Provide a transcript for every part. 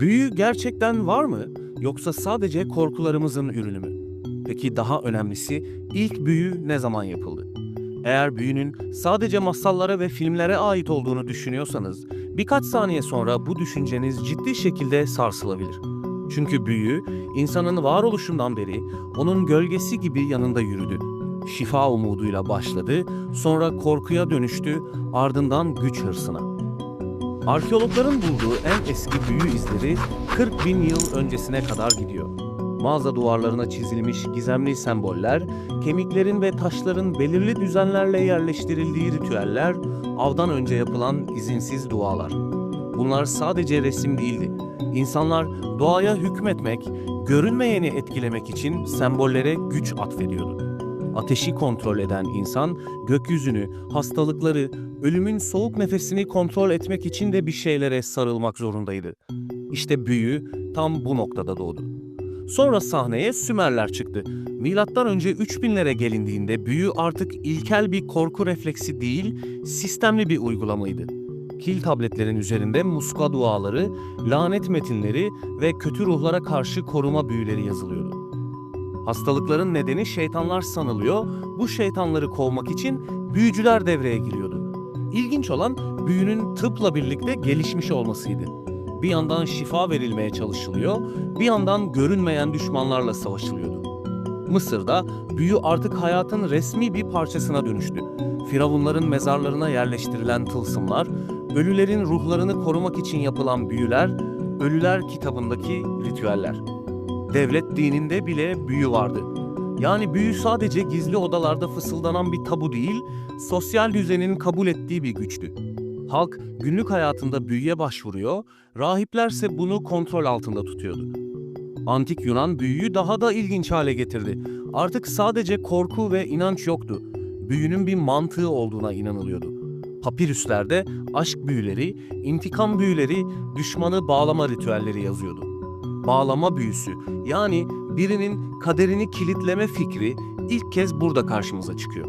Büyü gerçekten var mı yoksa sadece korkularımızın ürünü mü? Peki daha önemlisi ilk büyü ne zaman yapıldı? Eğer büyünün sadece masallara ve filmlere ait olduğunu düşünüyorsanız birkaç saniye sonra bu düşünceniz ciddi şekilde sarsılabilir. Çünkü büyü insanın varoluşundan beri onun gölgesi gibi yanında yürüdü. Şifa umuduyla başladı, sonra korkuya dönüştü, ardından güç hırsına. Arkeologların bulduğu en eski büyü izleri 40 bin yıl öncesine kadar gidiyor. Mağaza duvarlarına çizilmiş gizemli semboller, kemiklerin ve taşların belirli düzenlerle yerleştirildiği ritüeller, avdan önce yapılan izinsiz dualar. Bunlar sadece resim değildi. İnsanlar doğaya hükmetmek, görünmeyeni etkilemek için sembollere güç atfediyordu. Ateşi kontrol eden insan gökyüzünü, hastalıkları, ölümün soğuk nefesini kontrol etmek için de bir şeylere sarılmak zorundaydı. İşte büyü tam bu noktada doğdu. Sonra sahneye Sümerler çıktı. Milattan önce 3000'lere gelindiğinde büyü artık ilkel bir korku refleksi değil, sistemli bir uygulamaydı. Kil tabletlerin üzerinde muska duaları, lanet metinleri ve kötü ruhlara karşı koruma büyüleri yazılıyordu. Hastalıkların nedeni şeytanlar sanılıyor, bu şeytanları kovmak için büyücüler devreye giriyordu. İlginç olan büyünün tıpla birlikte gelişmiş olmasıydı. Bir yandan şifa verilmeye çalışılıyor, bir yandan görünmeyen düşmanlarla savaşılıyordu. Mısır'da büyü artık hayatın resmi bir parçasına dönüştü. Firavunların mezarlarına yerleştirilen tılsımlar, ölülerin ruhlarını korumak için yapılan büyüler, Ölüler kitabındaki ritüeller. Devlet dininde bile büyü vardı. Yani büyü sadece gizli odalarda fısıldanan bir tabu değil, sosyal düzenin kabul ettiği bir güçtü. Halk günlük hayatında büyüye başvuruyor, rahiplerse bunu kontrol altında tutuyordu. Antik Yunan büyüyü daha da ilginç hale getirdi. Artık sadece korku ve inanç yoktu. Büyünün bir mantığı olduğuna inanılıyordu. Papirüslerde aşk büyüleri, intikam büyüleri, düşmanı bağlama ritüelleri yazıyordu. Bağlama büyüsü yani birinin kaderini kilitleme fikri ilk kez burada karşımıza çıkıyor.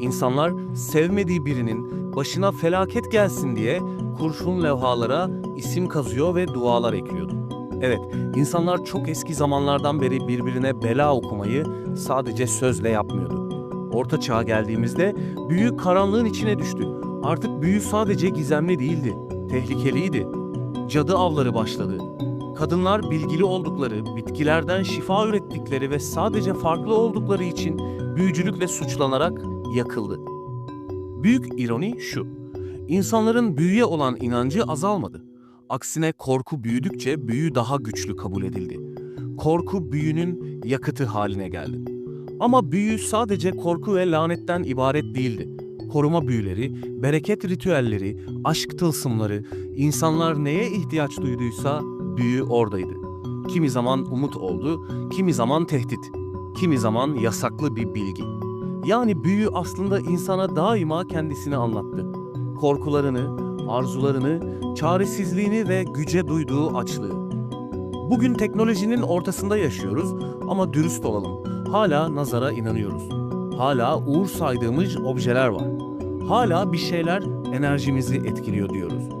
İnsanlar sevmediği birinin başına felaket gelsin diye kurşun levhalara isim kazıyor ve dualar ekliyordu. Evet, insanlar çok eski zamanlardan beri birbirine bela okumayı sadece sözle yapmıyordu. Orta çağa geldiğimizde büyü karanlığın içine düştü. Artık büyü sadece gizemli değildi, tehlikeliydi. Cadı avları başladı. Kadınlar bilgili oldukları, bitkilerden şifa ürettikleri ve sadece farklı oldukları için büyücülükle suçlanarak yakıldı. Büyük ironi şu. İnsanların büyüye olan inancı azalmadı. Aksine korku büyüdükçe büyü daha güçlü kabul edildi. Korku büyünün yakıtı haline geldi. Ama büyü sadece korku ve lanetten ibaret değildi. Koruma büyüleri, bereket ritüelleri, aşk tılsımları, insanlar neye ihtiyaç duyduysa büyü oradaydı. Kimi zaman umut oldu, kimi zaman tehdit, kimi zaman yasaklı bir bilgi. Yani büyü aslında insana daima kendisini anlattı. Korkularını, arzularını, çaresizliğini ve güce duyduğu açlığı. Bugün teknolojinin ortasında yaşıyoruz ama dürüst olalım. Hala nazara inanıyoruz. Hala uğur saydığımız objeler var. Hala bir şeyler enerjimizi etkiliyor diyoruz.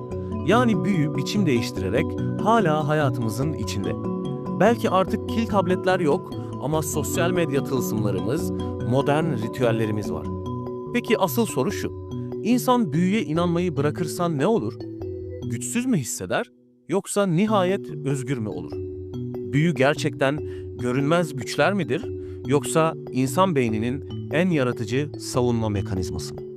Yani büyü biçim değiştirerek hala hayatımızın içinde. Belki artık kil tabletler yok ama sosyal medya tılsımlarımız, modern ritüellerimiz var. Peki asıl soru şu. İnsan büyüye inanmayı bırakırsan ne olur? Güçsüz mü hisseder yoksa nihayet özgür mü olur? Büyü gerçekten görünmez güçler midir yoksa insan beyninin en yaratıcı savunma mekanizması mı?